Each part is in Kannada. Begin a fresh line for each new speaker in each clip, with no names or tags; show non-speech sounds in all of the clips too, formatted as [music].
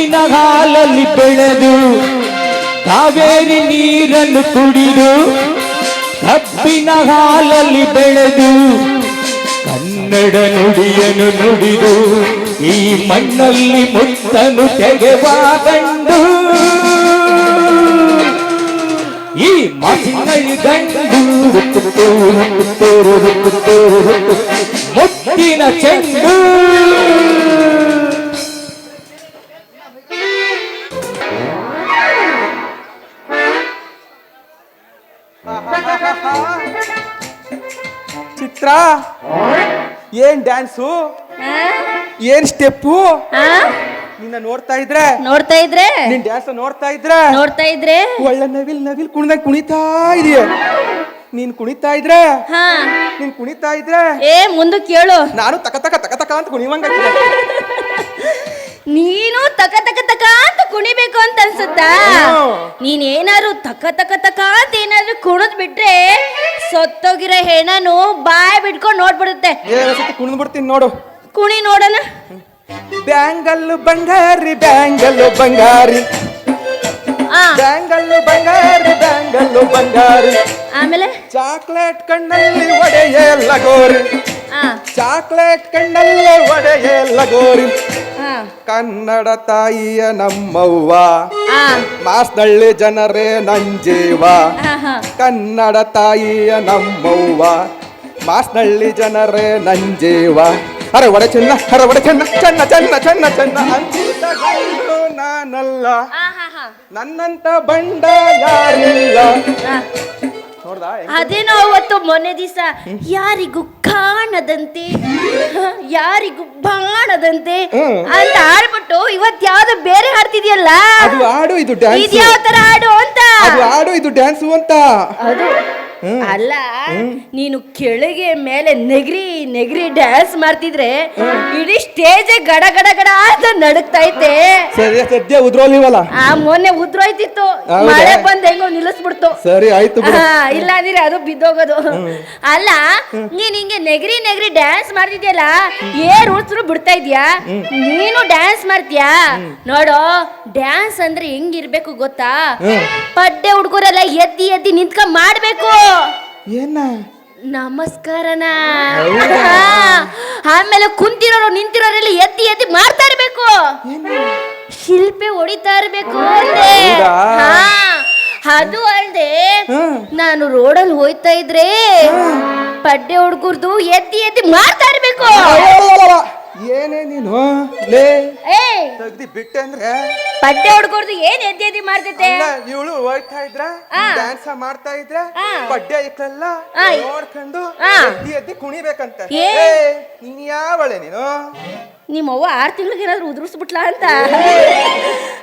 ಕಬ್ಬಿನ ಹಾಲಲ್ಲಿ ಬೆಳೆದು, ಕಾವೇರಿ ನೀರನ್ನು ಕುಡಿದು, ಕಬ್ಬಿನ ಹಾಲಲ್ಲಿ ಬೆಳೆದು, ಕನ್ನಡ ನುಡಿಯನ್ನು ನುಡಿದು, ಈ ಮಣ್ಣಲ್ಲಿ ಮುತ್ತನು ತೆಗೆವ ಗಂಡು. ಈ ಮಣ್ಣಲ್ಲಿ ಗಂಡು. ಮುತ್ತಿನ ಚೆಂಡು.
ಚಿತ್ರ? ಏನ್ ಡ್ಯಾನ್ಸು? ಏನ್ ಸ್ಟೆಪ್ಪು? ನಿನ್ನ ನೋಡ್ತಾ ಇದ್ರೆ?
ನೋಡ್ತಾ ಇದ್ರೆ?
ನಿನ್ ಡ್ಯಾನ್ಸ್ ನೋಡ್ತಾ ಇದ್ರೆ?
ನೋಡ್ತಾ ಇದ್ರೆ?
ಒಳ್ಳೆ ನವಿಲ್ ನವಿಲ್ ಕುಣಿದಾಗ ಕುಣಿತಾ ಇದೀಯ. ನೀನ್ ಕುಣಿತಾ ಇದ್ರೆ?
ಹಾ.
ನೀನ್ ಕುಣಿತಾ ಇದ್ರೆ?
ಏ ಮುಂದೆ ಕೇಳು.
ನಾನು ತಕ ತಕ ತಕ ತಕ ಅಂತ ಕುಣಿವಂಗ
ನೀನು ತಕ ತಕ ತಕ ಅಂತ ಕುಣಿಬೇಕು ಅಂತ ಅನ್ಸುತ್ತಾ?
ಹ್ಮ್.
ನೀನ್ ಏನಾದ್ರು ತಕ ತಕ ತಕ ಅಂತ ಏನಾದ್ರು ಕುಣಿದ್ ಬಿಟ್ರೆ ಸತ್ತೋಗಿರೋ ಹೆಣನು ಬಾಯ್ ಬಿಟ್ಕೊಂಡು ನೋಡ್ಬಿಡುತ್ತೆ.
ಕುಣಿದ್ ಬಿಡ್ತೀನಿ ನೋಡು.
ಕುಣಿ ನೋಡೋಣ.
ಬ್ಯಾಂಗಲ್ಲು ಬಂಗಾರಿ ಬ್ಯಾಂಗಲ್ಲು ಬಂಗಾರಿ.
ಆ.
ಬ್ಯಾಂಗಲ್ಲು ಬಂಗಾರಿ ಬ್ಯಾಂಗಲ್ಲು ಬಂಗಾರಿ.
ಆಮೇಲೆ?
ಚಾಕ್ಲೇಟ್ ಕಣ್ಣಲ್ಲಿ ಒಡೆಯ ಲಗೋರಿ
ಆ.
ಚಾಕ್ಲೇಟ್ ಕಣ್ಣಲ್ಲಿ ಒಡೆಯ ಲಗೋರಿ ಕನ್ನಡ ತಾಯಿಯ ನಮ್ಮವ್ವ. ಮಾಸ್ನಳ್ಳಿ ಜನರೇ ನಂಜೇವ. ಕನ್ನಡ ತಾಯಿಯ ನಮ್ಮವ್ವ. ಮಾಸ್ನಳ್ಳಿ ಜನರೇ ನಂಜೇವ. ಅರೆ ಒಡೆ ಚೆನ್ನ ಅರೆ ಒಡೆ ಚೆನ್ನ ಚೆನ್ನ ಚೆನ್ನ ಚೆನ್ನ ಚೆನ್ನ. ಅಂತಿದ್ದ ಗಂಡು ನಾನಲ್ಲ. ನನ್ನಂತ ಬಂಡ ಯಾರಿಲ್ಲ. ನೋಡ್ದಾ
ಅದೇನೋ ಅವತ್ತು ಮೊನ್ನೆ ದಿವಸ ಯಾರಿಗೂ ಕಾಣದಂತೆ ಯಾರಿಗೂ ಬಾಣದಂತೆ. ಅಂತ ಆಡ್ಬಿಟ್ಟು ಇವತ್ ಯಾವ್ದೋ ಬೇರೆ ಹಾಡ್ತಿದ್ಯಲ್ಲ?
ಅದು ಹಾಡು ಇದು ಡ್ಯಾನ್ಸ್
ಇದು ಯಾವ ತರ ಹಾಡು ಅಂತ?
ಅದು ಹಾಡು ಇದು ಡ್ಯಾನ್ಸ್ ಅಂತ.
ಅದು. ಅಲ್ಲ ನೀನು ಕೆಳಗೆ ಮೇಲೆ ನೆಗ್ರಿ ನೆಗ್ರಿ ಡ್ಯಾನ್ಸ್ ಮಾಡ್ತಿದ್ರೆ ಇಡೀ ಸ್ಟೇಜ್ ಗಡ ಗಡ ಗಡ ಅಂತ ನಡುಕ್ತಾ ಐತೆ
ಸರಿ ಸದ್ಯ ಉದ್ರೋಲಿವಲ್ಲ
ಆ ಮೊನ್ನೆ ಉದ್ರೋಯ್ತಿತ್ತು? ಮಳೆ ಬಂದ್ ಹೆಂಗೋ ನಿಲ್ಲಿಸ್ಬಿಡ್ತು.
ಸರಿ ಆಯ್ತು
ಇಲ್ಲ ಅಂದ್ರೆ ಅದು ಬಿದ್ದೋಗೋದು. ಅಲ್ಲ ನೀನ್ ಹಿಂಗೆ ನೆಗರಿ ನೆಗರಿ ಡ್ಯಾನ್ಸ್ ಮಾಡ್ತಿದ್ಯಲ್ಲ ಏರ್ ಉಳ್ಸ್ರು ಬಿಡ್ತಾ ಇದ್ಯಾ? ನೀನು ಡ್ಯಾನ್ಸ್ ಮಾಡ್ತೀಯಾ? ನೋಡೋ ಡ್ಯಾನ್ಸ್ ಅಂದ್ರೆ ಹೆಂಗಿರ್ಬೇಕು ಗೊತ್ತಾ. ಪಡ್ಡೆ ಹುಡುಗರೆಲ್ಲ ಎದ್ದಿ ಎದ್ದಿ ನಿಂತ್ಕೊಂಡ್ ಮಾಡ್ಬೇಕು.
ಏನ?
ನಮಸ್ಕಾರನ? ಆಮೇಲೆ ಕುಂತಿರೋರು ನಿಂತಿರೋರೆಲ್ಲ ಎತ್ತಿ ಎತ್ತಿ ಮಾಡ್ತಾ ಇರ್ಬೇಕು. ಶಿಲ್ಪೆ ಹೊಡಿತಾ ಇರ್ಬೇಕು ಅಂದೆ ಹಾ. ಅದು ಅಲ್ದೆ. ನಾನು ರೋಡಲ್ಲಿ ಹೋಯ್ತಾ ಇದ್ರೆ ಪಡ್ಡೆ ಹುಡುಗರ್ದು ಎತ್ತಿ ಎತ್ತಿ ಮಾಡ್ತಾ ಇರ್ಬೇಕು.
ಏನೇ ನೀನು? ಲೇ
ಏ
ತೆಗ್ದಿ ಬಿಟ್ಟೆ ಅಂದ್ರೆ?
ಪಡ್ಡೆ ಹೊಡ್ಕೊಡ್ದು ಏನ್ ಎದ್ದಿ ಎದ್ದಿ ಮಾಡ್ತೈತೆ
ಇವಳು ಹೋಗ್ತಾ ಇದ್ರ. ಡ್ಯಾನ್ಸ್ ಮಾಡ್ತಾ ಇದ್ರ? ಪಡ್ಡೆ
ಆ.
ನೋಡ್ಕೊಂಡು. ಎದ್ದಿ ಎದ್ದಿ ಕುಣಿಬೇಕಂತ.
ಏ.
ನೀನ್ ಯಾವಳೆ ನೀನು?
ನಿಮ್ಮವ್ವ ಆರು ತಿಂಗಳಿಗೆ ಏನಾದ್ರು ಉದುರಿಸ್ಬಿಟ್ಲಾ ಅಂತ?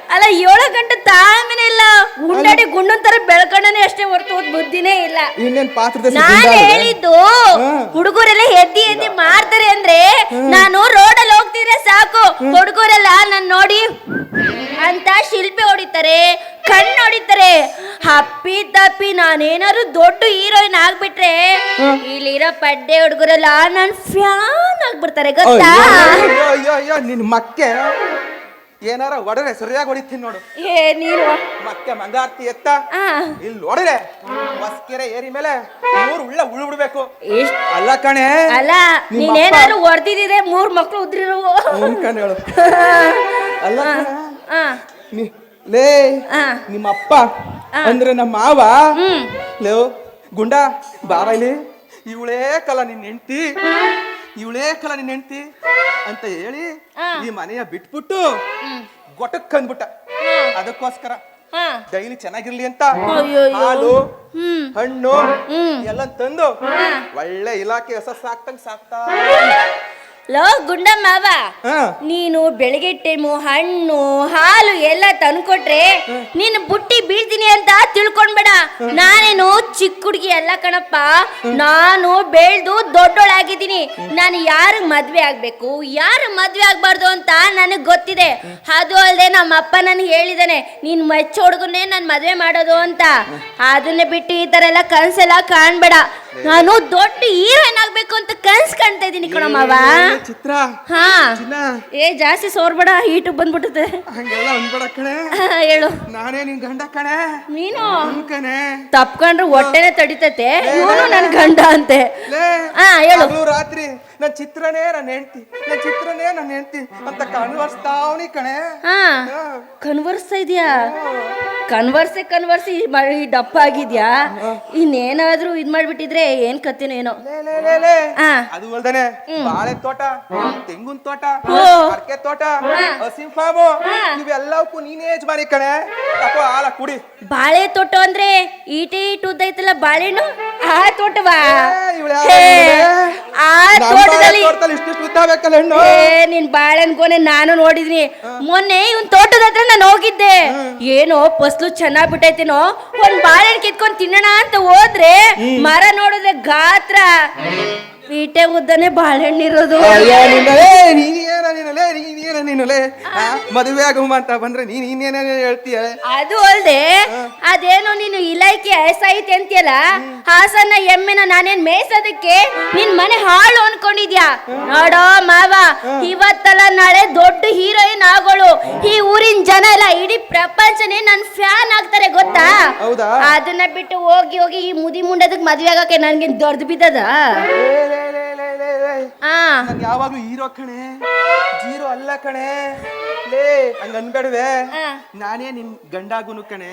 ಅಲ್ಲ ಏಳು ಗಂಟೆ ತಾಳ್ಮೆನೆ ಇಲ್ಲ. ಗುಂಡಾಡಿ ಗುಂಡೊಂತರ ತರ ಬೆಳ್ಕೊಂಡನೆ ಅಷ್ಟೇ ಹೊರತು ಹೋದ್ ಬುದ್ಧಿನೇ ಇಲ್ಲ.
ಇನ್ನೇನ್ ಪಾತ್ರದ
ನಾನ್ ಹೇಳಿದ್ದು. ಹುಡುಗರೆಲ್ಲ ಎದ್ದಿ ಎದ್ದಿ ಮಾಡ್ತಾರೆ ಅಂದ್ರೆ ನಾನು ಸಾಕು. ಹುಡುಗರೆಲ್ಲ ನನ್ ನೋಡಿ. ಅಂತ ಶಿಲ್ಪಿ ಹೊಡಿತಾರೆ ಕಣ್ಣು ಹೊಡಿತಾರೆ. ಹಪ್ಪಿ ತಪ್ಪಿ ನಾನೇನಾದ್ರು ದೊಡ್ಡ ಹೀರೋಯಿನ್ ಆಗ್ಬಿಟ್ರೆ ಇಲ್ಲಿರೋ ಪಡ್ಡೆ ಹುಡುಗರೆಲ್ಲ ನನ್ ಫ್ಯಾನ್ ಆಗ್ಬಿಡ್ತಾರೆ ಗೊತ್ತಾ?
ನಿನ್ ಮಕ್ಕೆ. ಏನಾರ ಒಡರೆ ಸರಿಯಾಗಿ ಹೊಡಿತೀನಿ ನೋಡು.
ಏ ನೀನು
ಮತ್ತೆ ಮಂಗಾರ್ತಿ ಎತ್ತ?
ಆ.
ಇಲ್ಲಿ ನೋಡಿರೆ ಮಸ್ಕೆರೆ ಏರಿ ಮೇಲೆ ಮೂರು ಉಳ್ಳ ಉಳು ಬಿಡ್ಬೇಕು
ಎಷ್ಟ್
ಅಲ್ಲ ಕಣೆ
ಅಲ್ಲ
ನಿಮ್ಮ
ನೀನೇನಾದ್ರು ಹೊಡೆದಿದ್ರೆ ಮೂರ್ ಮಕ್ಳು ಉದ್ರಿರೋ
ಕಣೆ ಹೇಳು. [laughs] ಅಲ್ಲ ಕಣೆ,
ಆ.
ನೀ- ಲೇ
ಆ.
ನಿಮ್ಮ ಅಪ್ಪ ಅಂದ್ರೆ ನಮ್ಮ ಮಾವ?
ಹ್ಮ್.
ಲೇ ಗುಂಡ ಬಾರ ಇಲ್ಲಿ ಇವಳೇ ಕಲ ನಿನ್ನ ಹೆಂಡ್ತಿ. ಇವಳೇ ಕಲ ನಿನ್ನ ಹೆಂಡ್ತಿ ಅಂತ ಹೇಳಿ. ಈ ಮನೆಯ ಬಿಟ್ಬಿಟ್ಟು ಗೊಟಕ್ ಅಂದ್ಬಿಟ್ಟ. ಅದಕ್ಕೋಸ್ಕರ
ಹಾ.
ಡೈಲಿ ಚೆನ್ನಾಗಿರ್ಲಿ ಅಂತ.
ಅಯ್ಯಯ್ಯೋ.
ಹಾಲು
ಹ್ಮ್.
ಹಣ್ಣು ಎಲ್ಲ ತಂದು ಒಳ್ಳೆ ಇಲಾಖೆ ಹೊಸ ಸಾಕ್ತಂಗ್ ಸಾಕ್ತಾ.
ಲೋ
ಗುಂಡಮ್ಮವ
ನೀನು ಬೆಳಗ್ಗೆ ಟೈಮು ಹಣ್ಣು ಹಾಲು ಎಲ್ಲ ತಂದ್ಕೊಟ್ರೆ ನೀನು ಬುಟ್ಟಿ ಬೀಳ್ತೀನಿ ಅಂತ ತಿಳ್ಕೊಂಡ್ಬೇಡ. ನಾನೇನು ಚಿಕ್ಕ ಹುಡುಗಿ ಅಲ್ಲ ಕಣಪ್ಪ. ನಾನು ಬೆಳ್ದು ದೊಡ್ಡೋಳಾಗಿದ್ದೀನಿ. ನಾನು ಯಾರು ಮದ್ವೆ ಆಗ್ಬೇಕು? ಯಾರು ಮದ್ವೆ ಆಗ್ಬಾರ್ದು ಅಂತ ನನಗೆ ಗೊತ್ತಿದೆ. ಅದು ಅಲ್ಲದೆ ನಮ್ಮ ಅಪ್ಪ ನನಗೆ ಹೇಳಿದಾನೆ ನೀನ್ ಮೆಚ್ಚ ಹುಡುಗನ್ನೇ ನಾನು ಮದ್ವೆ ಮಾಡೋದು ಅಂತ. ಅದನ್ನ ಬಿಟ್ಟು ಈ ತರ ಎಲ್ಲ ಕನ್ಸೆಲ್ಲ ಕಾಣ್ಬೇಡ. ನಾನು ದೊಡ್ಡ ಹೀರೋಯಿನ್ ಆಗ್ಬೇಕು ಅಂತ ಕನ್ಸ್ ಕಾಣ್ತಾ ಇದೀನಿ ಕಣ ಮಾವ
ಏ, ಚಿತ್ರ.
ಹಾ.
ಚಿನ್ನ.
ಏ ಜಾಸ್ತಿ ಸೋರ್ಬೇಡ ಹೀಟ್ ಬಂದ್ಬಿಡುತ್ತೆ
ಹಂಗೆಲ್ಲ ಅನ್ಬೇಡ ಕಣೆ.
ಹೇಳು.
ನಾನೇ ನಿನ್ ಗಂಡ ಕಣೆ.
ನೀನು
ಕಣೆ
ತಪ್ಕೊಂಡ್ರೆ ಹೊಟ್ಟೆನೆ ತಡಿತತೆ. ಇವನು ನನ್ ಗಂಡ ಅಂತೆ. ಹಾ ಹೇಳು.
ರಾತ್ರಿ ನನ್ ಚಿತ್ರನೇ ನನ್ನ ಹೆಂಡತಿ ನನ್ ಚಿತ್ರನೇ ನನ್ನ ಹೆಂಡತಿ ಅಂತ ಕಣ್ವರ್ಸ್ತಾವ್ನಿ ಕಣೆ.
ಹಾ. ಕನ್ವರ್ಸ್ತಾ ಕಣ್ವರ್ಸಿ ಕನ್ವರ್ಸೆ ಕನ್ವರ್ಸಿ ಈ ಡಪ್ಪ ಆಗಿದ್ಯಾ? ಇನ್ನೇನಾದ್ರೂ ಇದ್ ಮಾಡ್ಬಿಟ್ಟಿದ್ರೆ ಏನ್ ಕತ್ತಿನ ಏನೋ.
ಲೇ ಲೇ ಲೇ
ಹಾ.
ಅದು ಅಲ್ದೇನೆ ಬಾಳೆ ತೋಟ ತೆಂಗಿನ ತೋಟ ಅಡಕೆ ತೋಟ ಹಸಿನ್ ಫಾರ್ಮು ಇವೆಲ್ಲವಕ್ಕೂ ನೀನೇ ಯಜಮಾನಿ ಕಣೆ. ತಕೋ ಹಾಲ ಕುಡಿ.
ಬಾಳೆ ತೋಟ ಅಂದ್ರೆ ಈಟಿ ಇಟು ಉದ್ದೈತಲ್ಲ ಬಾಳೆಹಣ್ಣು? ಆ ತೋಟವಾ?
ಏ, ಇವ್ಳು ಯಾರು
ಹೇ,
ಅಂದ್ರೆ?
ಆ ತೋಟದಲ್ಲಿ
ಇಷ್ಟಿಷ್ಟು ಉದ್ದ ಬೇಕಲ್ಲ ಹೆಣ್ಣು?
ಏ ನಿನ್ ನಾನು ನೋಡಿದ್ನಿ. ಮೊನ್ನೆ ಇವನ್ ತೋಟದ ಹತ್ರ ನಾನು ಹೋಗಿದ್ದೆ. ಏನೋ ಫಸ್ಲು ಚೆನ್ನಾಗ್ ಬಿಟ್ಟೈತೇನೋ? ಒಂದ್ ಬಾಳೆಹಣ್ಣು ಕಿತ್ಕೊಂಡ್ ತಿನ್ನೋಣ ಅಂತ ಹೋದ್ರೆ ಮರ ನೋಡಿದ್ರೆ ಗಾತ್ರ. ಪೀಠೆ ಉದ್ದನೆ ಬಾಳೆಹಣ್ಣಿರೋದು.
ಅಯ್ಯೋ ನಿನ್ನಲೇ ನೀನೇನ ನೀನಲೇ ನೀನೇನ ನೀನಲೇ? ಮದುವೆ ಆಗುಮ ಅಂತ ಬಂದ್ರೆ ನೀನ್ ಇನ್ನೇನೇನ ಹೇಳ್ತೀಯ?
ಅದು ಅಲ್ದೆ ಅದೇನೋ ನೀನು ಇಲಾಖೆ ಐತೆ ಅಂತೀಯಲ್ಲ ಹಾಸನ ಎಮ್ಮೆನ ನಾನೇನ್ ಮೇಯ್ಸೋದಕ್ಕೆ ನಿನ್ ಮನೆ ಹಾಳು ಅನ್ಕೊಂಡಿದ್ಯಾ? ನೋಡೋ ಮಾವ ಇವತ್ತಲ್ಲ ನಾಳೆ ದೊಡ್ಡ ಹೀರೋಯಿನ್ ಆಗೋಳು. ಈ ಊರಿನ ಜನ ಎಲ್ಲ ಇಡೀ ಪ್ರಪಂಚನೇ ನನ್ ಫ್ಯಾನ್ ಆಗ್ತಾರೆ ಗೊತ್ತಾ?
ಹೌದಾ?
ಅದನ್ನ ಬಿಟ್ಟು ಹೋಗಿ ಹೋಗಿ ಈ ಮುದಿ ಮುಂಡದಕ್ ಮದ್ವೆ ಆಗಕ್ಕೆ ನನ್ಗೆ ದೊಡ್ಡ ಬಿದ್ದದ?
ಯಾವಾಗ್ಲೂ ಹೀರೋ ಕಣೆ. ಜೀರೋ ಅಲ್ಲ ಕಣೆ. ಲೇ ಹಂಗ ಅನ್ಬೇಡ್ವೆ.
ಆ.
ನಾನೇ ನಿನ್ ಗಂಡಾಗುನು ಕಣೆ.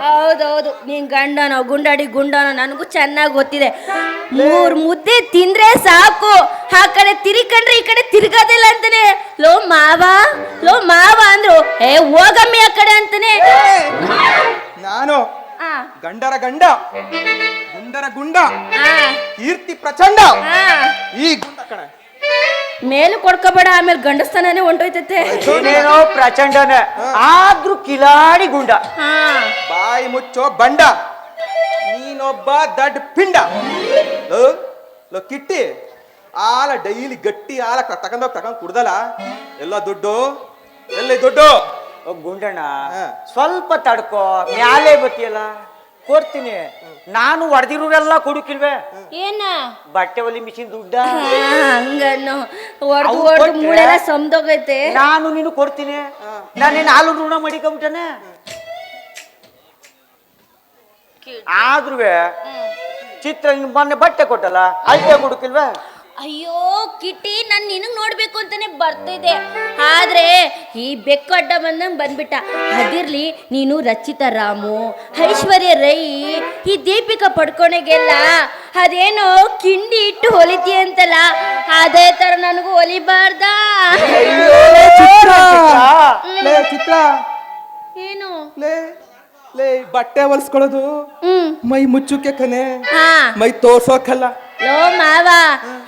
ಹೌದೌದು ನೀನ್ ಗಂಡನೋ ಗುಂಡಾಡಿ ಗುಂಡನೋ ನನಗೂ ಚೆನ್ನಾಗಿ ಗೊತ್ತಿದೆ. ಮೂರ್ ಮುದ್ದೆ ತಿಂದ್ರೆ ಸಾಕು. ಆ ಕಡೆ ತಿರಿಕಂಡ್ರೆ ಈ ಕಡೆ ತಿರ್ಗೋದಿಲ್ಲ ಅಂತಾನೆ. ಲೋ ಮಾವ ಲೋ ಮಾವ ಅಂದ್ರು ಏ ಹೋಗಮ್ಮಿ ಆ ಕಡೆ ಅಂತಾನೆ.
ನಾನು
ಆ,
ಗಂಡರ ಗಂಡ ಗುಂಡರ ಗುಂಡ
ಆ,
ಕೀರ್ತಿ ಪ್ರಚಂಡ.
ಆ.
ಈ ಗುಂಡ ಕಣೆ.
ಮೇಲು ಕೊಡ್ಕೋಬೇಡ ಆಮೇಲೆ ಗಂಡಸ್ತನೇ ಹೊಂಟೋಯ್ತೈತೆ.
ಏನೇನೋ ಪ್ರಚಂಡನ. ಆದ್ರೂ ಕಿಲಾಡಿ ಗುಂಡ.
ಹಾ.
ಬಾಯಿ ಮುಚ್ಚೋ ಬಂಡ. ನೀನೊಬ್ಬ ದಡ್ ಪಿಂಡ. ಲೋ, ಲೋ ಕಿಟ್ಟಿ. ಆಲ ಡೈಲಿ ಗಟ್ಟಿ ಆಲ ಕ- ತಗೊಂಡೋಗ್ ತಗೊಂಡ್ ಕುಡ್ದಲ್ಲ? ಎಲ್ಲ ದುಡ್ಡು? ಎಲ್ಲಿ ದುಡ್ಡು?
ಓ ಗುಂಡಣ್ಣ.
ಹಾ.
ಸ್ವಲ್ಪ ತಡ್ಕೋ. ಮ್ಯಾಲೆ ಬತ್ತಿಯಲ್ಲ? ಕೊಡ್ತೀನಿ. ನಾನು ಹೊಡೆದಿರೋರೆಲ್ಲ ಕೊಡುಕಿಲ್ವೇ?
ಏನ?
ಬಟ್ಟೆ ಒಲಿ ಮಿಷಿನ್ ದುಡ್ಡ.
ಹಂಗನ್ನು ಹೊಡ್ದು
ಅವ್ನ್
ಹೊಡ್ದು
ಕೊಟ್ರೆ?
ಮೂಳೆಲ್ಲ ಸಮದೋಗೈತೆ.
ನಾನು ನೀನು ಕೊಡ್ತೀನಿ. ನಾನೇನು ಹಾಲು ಋಣ ಮಾಡಿಕೊಂಬಿಟ್ಟನೆ? ಆದ್ರೂ ಚಿತ್ರ ಮೊನ್ನೆ ಬಟ್ಟೆ ಕೊಟ್ಟಲ್ಲ ಅಳ್ತೆ ಕೊಡುಕಿಲ್ವೇ?
ಅಯ್ಯೋ ಕಿಟಿ ನಾನ್ ನಿನಗ್ ನೋಡ್ಬೇಕು ಅಂತಾನೆ ಬರ್ತಿದ್ದೆ. ಆದ್ರೆ ಈ ಬೆಕ್ಕು ಅಡ್ಡ ಬಂದಂಗ್ ಬಂದ್ಬಿಟ್ಟ. ಅದಿರ್ಲಿ ನೀನು ರಚಿತಾ ರಾಮು ಐಶ್ವರ್ಯ ರೈ ಈ ದೀಪಿಕಾ ಪಡ್ಕೊಣೆಗೆಲ್ಲ ಅದೇನೋ ಕಿಂಡಿ ಇಟ್ಟು ಹೊಲಿತಿ ಅಂತಲ್ಲ. ಅದೇ ತರ ನನಗೂ ಹೊಲಿಬಾರ್ದ.
ಚಿತ್ರ. ಲೇ ಚಿತ್ರ.
ಏನು?
ಲೇ ಲೇ ಬಟ್ಟೆ ಹೊಲ್ಸ್ಕೊಳ್ಳೋದು. ಮೈ ಮುಚ್ಚುಕೆ ಕನೆ
ಹಾ.
ಮೈ ತೋರ್ಸೋಕಲ್ಲ.
ಲೋ ಮಾವ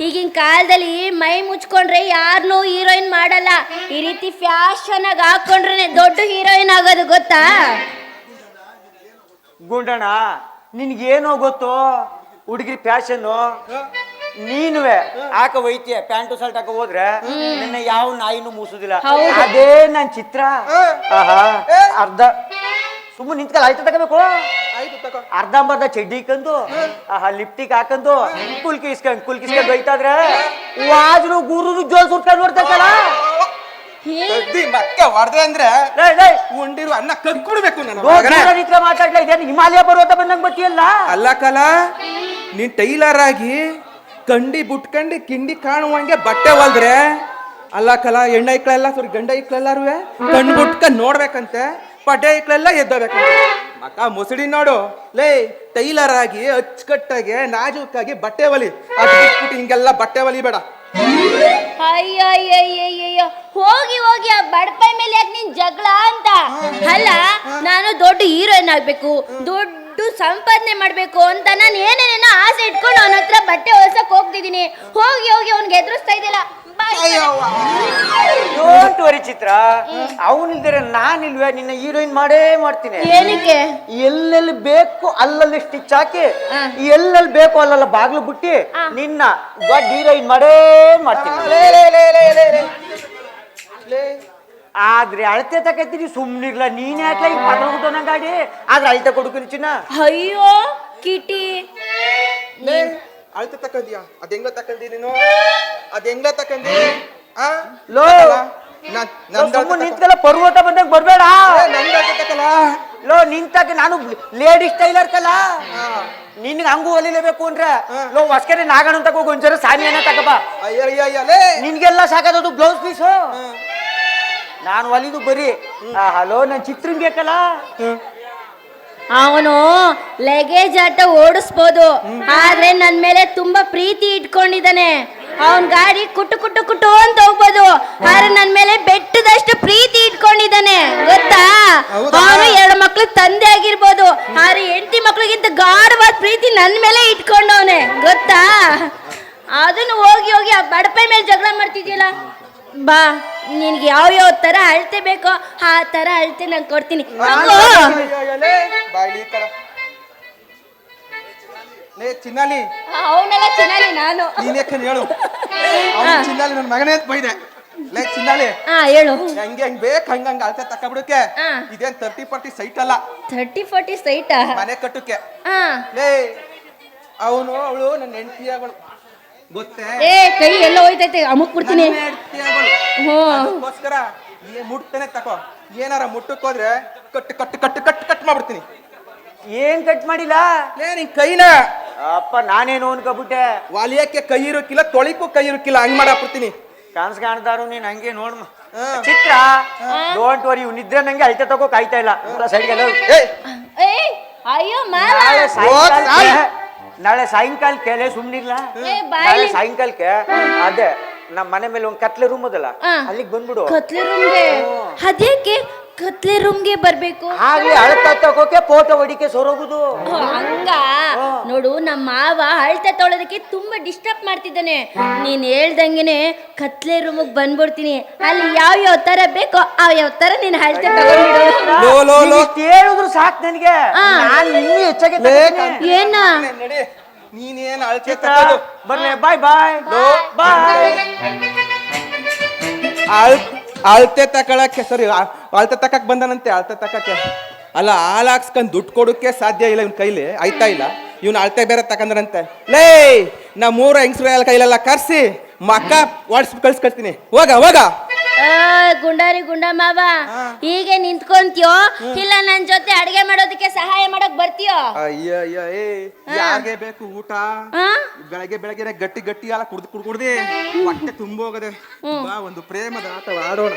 ಈಗಿನ ಕಾಲದಲ್ಲಿ ಮೈ ಮುಚ್ಕೊಂಡ್ರೆ ಯಾರನ್ನೂ ಹೀರೋಯಿನ್ ಮಾಡಲ್ಲ. ಈ ರೀತಿ ಫ್ಯಾಷನ್ ಆಗಿ ಹಾಕೊಂಡ್ರೆ ದೊಡ್ಡ ಹೀರೋಯಿನ್ ಆಗೋದು ಗೊತ್ತಾ?
ಗುಂಡಣ್ಣ ನಿನ್ಗೇನೋ ಗೊತ್ತು? ಹುಡುಗಿ ಫ್ಯಾಷನ್ನು? ನೀನುವೆ. ಹಾಕ ಹೋಯ್ತಿಯ ಪ್ಯಾಂಟು ಶರ್ಟ್ ಹಾಕ ಹೋದ್ರೆ ನಿನ್ನ ಯಾವ ನಾಯಿನೂ ಮೂಸುದಿಲ್ಲ. ಅದೇ ನನ್ ಚಿತ್ರ. ಆಹಾ ಅರ್ಧ. ಸುಮ್ಮನೆ ನಿಂತ್ಕಲ್ಲ ಆಯ್ತು ತಗೋಬೇಕು? ಅರ್ಧಂಬರ್ಧ ಚಡ್ಡಿ ಇಕ್ಕಂದು ಲಿಪ್ಟಿಕ್ ಹಾಕಂದು ಕುಲ್ಕಿ ಇಸ್ಕೊಂಡ್ ಕುಲ್ಕಿ ಇಸ್ಕೊಂಡ್ ಬೈತಾದ್ರೆ ವಾಜ್ರು ಗುರು ಜೋಲ್ ಸುಟ್ಕೊಂಡ್
ಮಕ್ಕೆ ಹೊಡೆದೆ ಅಂದ್ರೆ ಉಂಡಿರು ಅನ್ನ ಕದ್ಕೊಡ್ಬೇಕು
ಮಾತಾಡ್ಲಾ ಇದೇನು ಹಿಮಾಲಯ ಪರ್ವತ ಬಂದಂಗ್ ಬಟ್ಟಿಯಲ್ಲ
ಅಲ್ಲ ಕಲ ನೀನ್ ಟೈಲರ್ ಆಗಿ ಕಂಡಿ ಬುಟ್ಕಂಡಿ ಕಿಂಡಿ ಕಾಣುವಂಗೆ ಬಟ್ಟೆ ಹೊಲ್ದ್ರೆ ಅಲ್ಲ ಕಲ ಹೆಣ್ಣ ಐಕ್ಳೆಲ್ಲ ಸರಿ ಗಂಡ ಐಕ್ಳೆಲ್ಲಾರುವೆ ಕಣ್ಣು ಬುಟ್ಕೊಂಡ್ ನೋಡ್ಬೇಕಂತೆ ಪಡ್ಡೆ ಐಕ್ಳೆಲ್ಲ ಎದ್ದಬೇಕಂತೆ ಮಕ್ಕ ಮುಸುಡಿ ನೋಡು. ಲೇ ಟೈಲರ್ ಆಗಿ ಅಚ್ಚುಕಟ್ಟಾಗಿ, ನಾಜೂಕಾಗಿ ಬಟ್ಟೆ ಒಲಿ. ಹಿಂಗೆಲ್ಲ ಬಟ್ಟೆ ಒಲಿ
ಬೇಡ ಅಯ್ಯೋ ಅಯ್ಯೋ ಅಯ್ಯೋ ಹೋಗಿ ಹೋಗಿ ಆ ಬಡಪೈ ಮೇಲೆ ಯಾಕೆ ನೀನ್ ಜಗಳ ಅಂತ? ಅಲ್ಲ, ನಾನು ದೊಡ್ಡ ಹೀರೋಯಿನ್ ಆಗ್ಬೇಕು, ದೊಡ್ಡ ಸಂಪಾದನೆ ಮಾಡ್ಬೇಕು ಅಂತ ನಾನು ಏನೇನೇನೋ ಆಸೆ ಇಟ್ಕೊಂಡು ಅವನ ಹತ್ರ ಬಟ್ಟೆ ಹೊಲ್ಸಕ್ ಹೋಗ್ತಿದೀನಿ ಹೋಗಿ ಹೋಗಿ ಅವ್ನಿಗೆ ಎದುರಿಸ್ತಾ ಇದ್ದಿಲ್ಲ
ಡೋಂಟ್ ವರಿ ಚಿತ್ರ. ಅವನಿಲ್ದರೆ ನಾನಿಲ್ವೇ? ನಿನ್ನ ಹೀರೋಯಿನ್ ಮಾಡೇ ಮಾಡ್ತೀನಿ.
ಏನಕ್ಕೆ?
ಎಲ್ಲೆಲ್ಲಿ ಬೇಕು ಅಲ್ಲಲ್ಲಿ ಸ್ಟಿಚ್ ಹಾಕಿ. ಎಲ್ಲೆಲ್ಲಿ ಬೇಕು ಅಲ್ಲೆಲ್ಲ ಬಾಗ್ಲು ಬಿಟ್ಟಿ ನಿನ್ನ ದೊಡ್ಡ ಹೀರೋಯಿನ್ ಮಾಡೇ ಮಾಡ್ತೀನಿ. ಆದ್ರೆ ಅಳತೆ ತಕೈತೀನಿ ಸುಮ್ನಿರ್ಲ ನೀನ್ ಯಾಕೆ ಈಗ ಗಾಡಿ ಆದ್ರೆ ಅಳತೆ ಕೊಡುಕಿನ ಚಿನ್ನ.
ಅಯ್ಯೋ ಕಿಟಿ.
ಅಳ್ತೆ ತಕಂದಿಯಾ ಅದ್ ಹೆಂಗ ತಕಂದಿ ನೀನು? ಅದ ಹೆಂಗ ತಕಂದಿ ಆ?
ಲೋ.
ನಂದ್
ನಿಂತ್ಕಲ್ಲ ಪರ್ವತ ಬಂದಾಗ ಬರ್ಬೇಡ!
ಏ, ತಕಲ್ಲ
ಲೋ ನಿಂತಾಗ ನಾನು ಲೇಡೀಸ್ ಟೈಲರ್ ಕಲ್ಲ ನಿನ್ಗೆ ಹಂಗೂ ಹೊಲಿಲೇಬೇಕು ಅಂದ್ರೆ ಲೋ ಹೊಸ್ಕೆರೆ ನಾಗಣ ಅಂತ ಹೋಗಿ ಒಂದ್ಸರಿ ಸಾನಿಯನ್ನ ತಗಬಾ ನಿನ್ಗೆಲ್ಲ ಸಾಕಾದದು ಬ್ಲೌಸ್ ಪೀಸು ನಾನು ಹೊಲಿದು ಬರೀ ಹಲೋ ನನ್ ಚಿತ್ರನ್ ಬೇಕಲ್ಲ?
ಅವನು ಲಗೇಜ್ ಆಟ ಓಡಿಸ್ಬೋದು. ಆದ್ರೆ ನನ್ ಮೇಲೆ ತುಂಬಾ ಪ್ರೀತಿ ಇಟ್ಕೊಂಡಿದ್ದಾನೆ. ಅವನ್ ಗಾಡಿ ಕುಟು ಕುಟು ಕುಟು ಅಂತ ಹೋಗ್ಬೋದು. ಆದ್ರೆ ನನ್ ಮೇಲೆ ಬೆಟ್ಟದಷ್ಟು ಪ್ರೀತಿ ಇಟ್ಕೊಂಡಿದ್ದಾನೆ. ಗೊತ್ತಾ? ಅವನು ಎರಡು ಮಕ್ಳು ತಂದೆ ಆಗಿರ್ಬೋದು. ಆದ್ರೆ ಹೆಂಡತಿ ಮಕ್ಳಿಗಿಂತ ಗಾಢವಾದ ಪ್ರೀತಿ ನನ್ ಮೇಲೆ ಇಟ್ಕೊಂಡವನೆ. ಗೊತ್ತಾ? ಅದನ್ನು ಹೋಗಿ ಹೋಗಿ ಆ ಬಡಪೆ ಮೇಲೆ ಜಗಳ ಮಾಡ್ತಿದ್ಯಲ್ಲ? ಬಾ ನಿನ್ಗೆ ಯಾವ ಯಾವ ತರ ಅಳತೆ ಬೇಕೋ ಆ ತರ ಅಳತೆ ನಾನು ಕೊಡ್ತೀನಿ.
ಲೇ ಚಿನ್ನಾಲಿ.
ಅವನೆಲ್ಲ ಚೆನ್ನಾಗಿ ನಾನು.
ನೀನ್ ಯಾಕೆ ಹೇಳು? ಅವ್ನು ಚಿನ್ನಾಲಿ ನನ್ನ ಮಗನೇ ಅಂತ ಬೈದೆ. ಲೇ ಚಿನ್ನಾಲಿ.
ಹಾ ಹೇಳು.
ಹೆಂಗೆ ಹೆಂಗ್ ಬೇಕ್ ಹಂಗ ಹಂಗ ಅಳತೆ ತಕೊಂಡ್ಬಿಡಕ್ಕೆ
ಹಾ.
ಇದೇನ್ ತರ್ಟಿ ಫಾರ್ಟಿ ಸೈಟ್ ಅಲ್ಲ.
ಥರ್ಟಿ ಫೋರ್ಟಿ ಸೈಟಾ
ಮನೆ ಕಟ್ಟಕ್ಕೆ
ಹಾ.
ಲೇ ಅವನು ಅವಳು ನನ್ನ ಹೆಂಡತಿ ಅವಳು
ಏ ಕೈ ಎಲ್ಲ ಹೋಯ್ತೈತೆ ಅಮುಕ್ ಬಿಡ್ತೀನಿ. ಹ್ಞೂ
ಅದಕ್ಕೋಸ್ಕರ ಏ ಮುಟ್ತಾನೆ ತಕೋ. ಏನಾರ ಮುಟ್ಟಕ್ ಹೋದ್ರೆ cut cut cut cut cut ಮಾಡ್ಬಿಡ್ತೀನಿ.
ಏನ್ ಕಟ್ ಮಾಡಿಲ್ಲ?
ಲೇ ನಿನ್ ಕೈನ.
ಅಪ್ಪ ನಾನೇನು ಅನ್ಕೊಬಿಟ್ಟೆ?
ವಾಲಿಯಕ್ಕೆ ಕೈ ಇರೋಕ್ಕಿಲ್ಲ ತೊಳಿಕು ಕೈ ಇರೋಕ್ಕಿಲ್ಲ ಹಂಗ್ ಮಾಡಾಕ್ಬಿಡ್ತೀನಿ.
ಕಾನ್ಸ್ ಕಾಣ್ತಾರು ನೀನ್ ಹಂಗೆ ನೋಡ್. ಚಿತ್ರ ಡೋಂಟ್ ವರಿ ಇವ್ನಿದ್ರೆ ನಂಗೆ ಅಳತೆ ತಗೋ ಕಾಯ್ತಾ ಇಲ್ಲ. ಸೈಡ್ಗೆಲ್ಲ
ಏ
ಏ ಅಯ್ಯೋ ಮಾವ.
ನಾಳೆ
ಸಾಯಂಕಾಲ
ಸಾಯಂಕಾಲಕ್ಕೆ
ಸುಮ್ನಿಲ್ಲ
ನಾಳೆ ಸಾಯಂಕಾಲಕ್ಕೆ ಲೇ ಸುಮ್ನಿರ್ಲ?
ಏ.
ನಾಳೆ ಸಾಯಂಕಾಲಕ್ಕೆ ಅದೇ ನಮ್ಮ ಮನೆ ಮೇಲೆ ಒಂದ್ ಕತ್ಲೆ ರೂಮ್ ಅದಲ್ಲ. ಅಲ್ಲಿಗೆ ಬಂದ್ಬಿಡು.
ಕತ್ಲೆ ರೂಮ್ಗೆ? ಅದೇಕೆ ಕತ್ಲೆ ರೂಮ್ಗೆ ಬರ್ಬೇಕು.
ಆಗ್ಲಿ ಅಳತೆ ತಗೋಕೆ ಫೋಟೋ ಹೊಡಿಕೆ ಸೊರೋಗುದು.
ಓ, ಹಂಗ? ನೋಡು ನಮ್ಮ ಮಾವ ಅಳ್ತೆ ತೊಳೋದಕ್ಕೆ ತುಂಬಾ ಡಿಸ್ಟರ್ಬ್ ಮಾಡ್ತಿದ್ದಾನೆ. ನೀನ್ ಹೇಳ್ದಂಗೆನೆ ಕತ್ಲೆ ರೂಮಿಗೆ ಬಂದ್ಬಿಡ್ತೀನಿ. ಅಲ್ಲಿ ಯಾವ ಯಾವ ತರ ಬೇಕೋ ಆ ಯಾವ ತರ ನೀನ್ ಅಳ್ತೆ ತಗೊಂಡ್ಬಿಡು
ಲೋ ಲೋ ಲೋ.
ಇಷ್ಟ್ ಹೇಳಿದ್ರು ಸಾಕ್ ನನಗೆ.
ಆ.
ನಾನ್ ಇನ್ನೂ ಹೆಚ್ಚಾಗಿ
ಲೇ,
ತಗೋತೀನಿ.
ಏನ?
ನಡಿ ನೀನೇನ್ ಅಳ್ತೆ
ಚಿತ್ರ
ತಗೋದು
ಬರ್ಲೆ ಬಾಯ್ ಬಾಯ್ ಬಾಯ್
ಅಳ್ ಅಳತೆ ತಕೊಳಕ್ಕೆ ಸರಿ ಅಳತೆ ತಕಕ್ ಬಂದನಂತೆ, ಅಳತೆ ತಕಕ್ಕೆ. ಅಲ್ಲ ಹಾಲು ಹಾಕ್ಸ್ಕೊಂಡು ದುಡ್ಡು ಕೊಡೋಕ್ಕೆ ಸಾಧ್ಯ ಇಲ್ಲ ಇವ್ನ ಕೈಲಿ, ಆಯ್ತಾ ಇಲ್ಲ? ಇವ್ನ ಅಳತೆ ಬೇರೆ ತಕಂದ್ರಂತೆ ಲೇ ನಾ ಮೂರ ಹೆಂಗ್ಸ್ರ ಕೈಲೆಲ್ಲ ಕರ್ಸಿ, ಮಕ್ಕ ವಾಟ್ಸ್ ಕಳ್ಸಿ ಹೋಗ ಹೋಗ.
ಗುಂಡಾರಿ ಗುಂಡ ಮಾವ ಹೀಗೆ ನಿಂತ್ಕೊಂತೀಯೋ? ಇಲ್ಲ ನನ್ ಜೊತೆ ಅಡಿಗೆ ಮಾಡೋದಕ್ಕೆ ಸಹಾಯ ಮಾಡಕ್ ಬರ್ತೀಯೋ?
ಅಯ್ಯ ಅಯ್ಯ ಏ ಯಾರಿಗೆ ಬೇಕು ಊಟ? ಬೆಳಗ್ಗೆ ಬೆಳಗ್ಗೆ ಗಟ್ಟಿ ಗಟ್ಟಿ ಎಲ್ಲ ಕುಡ್ದು ಕುಡ್ದು ಹೊಟ್ಟೆ ತುಂಬೋಗದೆ. ಬಾ ಒಂದು ಪ್ರೇಮದ ಆಟ ಆಡೋಣ